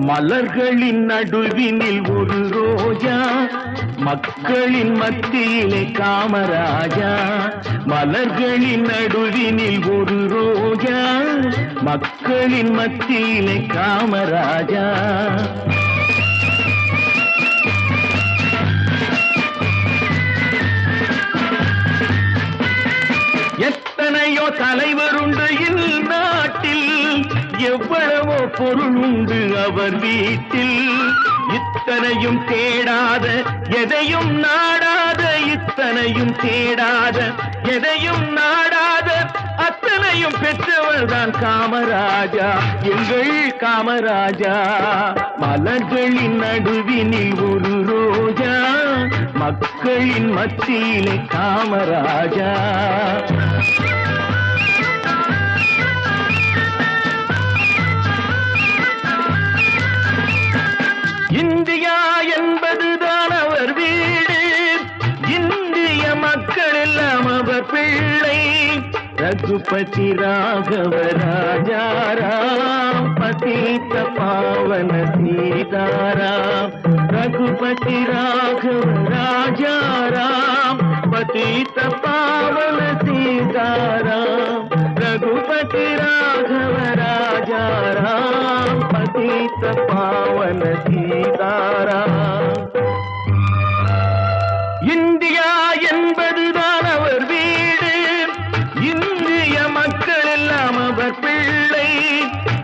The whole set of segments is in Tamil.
மலர்களின் நடுவினில் ஒரு ரோஜா மக்களின் மத்தியிலே காமராஜா. மலர்களின் நடுவினில் ஒரு ரோஜா மக்களின் மத்தியிலே காமராஜா. எவ்வளவோ பொருள் உண்டு அவர் வீட்டில். இத்தனையும் தேடாத எதையும் நாடாத இத்தனையும் தேடாத எதையும் நாடாத அத்தனையும் பெற்றவர் தான் காமராஜா. எங்கள் காமராஜா மலர்களின் நடுவினில் ஒரு ரோஜா மக்களின் மத்தியிலே காமராஜா. இந்தியா என்பதுதான் அவர் வீடு. இந்திய மக்கள் எல்லாம் அவர் பிள்ளை. ரகுபதி ராகவ ராஜாராம் பதீத பாவன சீதாராம். ரகுபதி ராகவ ராஜாராம் பதீத பாவன சீதாராம். ரகுபதி ராகவ ராஜாராம். பதீத பாவன சீதாராம் இந்தியா என்பதுதான் அவர் வீடு. இந்திய மக்கள் எல்லாம் அவர் பிள்ளை.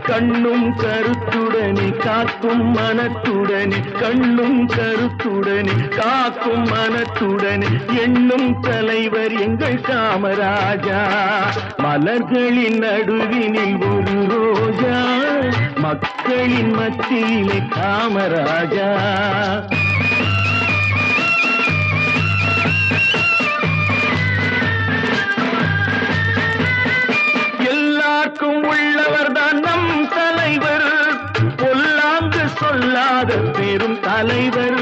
கண்ணும் கருத்துடனே காக்கும் மனத்துடனே கண்ணும் கருத்துடனே காக்கும் மனத்துடனே எண்ணும் தலைவர் எங்கள் காமராஜா. மலர்களின் நடுவினில் ஒரு ரோஜா. மக்களின் மத்தியிலே காமராஜா. எல்லாருக்கும் உள்ளவர் தான் நம் தலைவர். பொல்லாங்கு சொல்லாத பெரும் தலைவர்.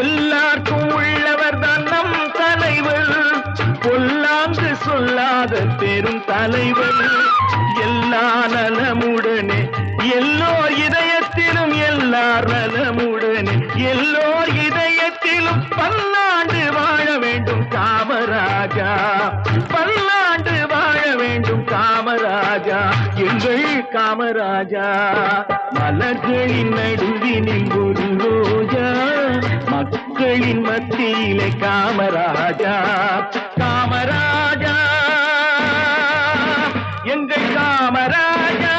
எல்லாருக்கும் உள்ளவர் தான் நம் தலைவர். பொல்லாங்கு சொல்லாத பெரும் தலைவர். எல்லா நலமுடனே எல்லோர் இதயத்திலும் எல்லார் நலமுடனே எல்லோர் இதயத்திலும் பல்லாண்டு வாழ வேண்டும் காமராஜா. பல்லாண்டு வாழ வேண்டும் காமராஜா. எங்கள் காமராஜா. மலர்களின் நடுவினில் ஒரு ரோஜா. மக்களின் மத்தியிலே காமராஜா. காமராஜா. எங்கள் காமராஜா.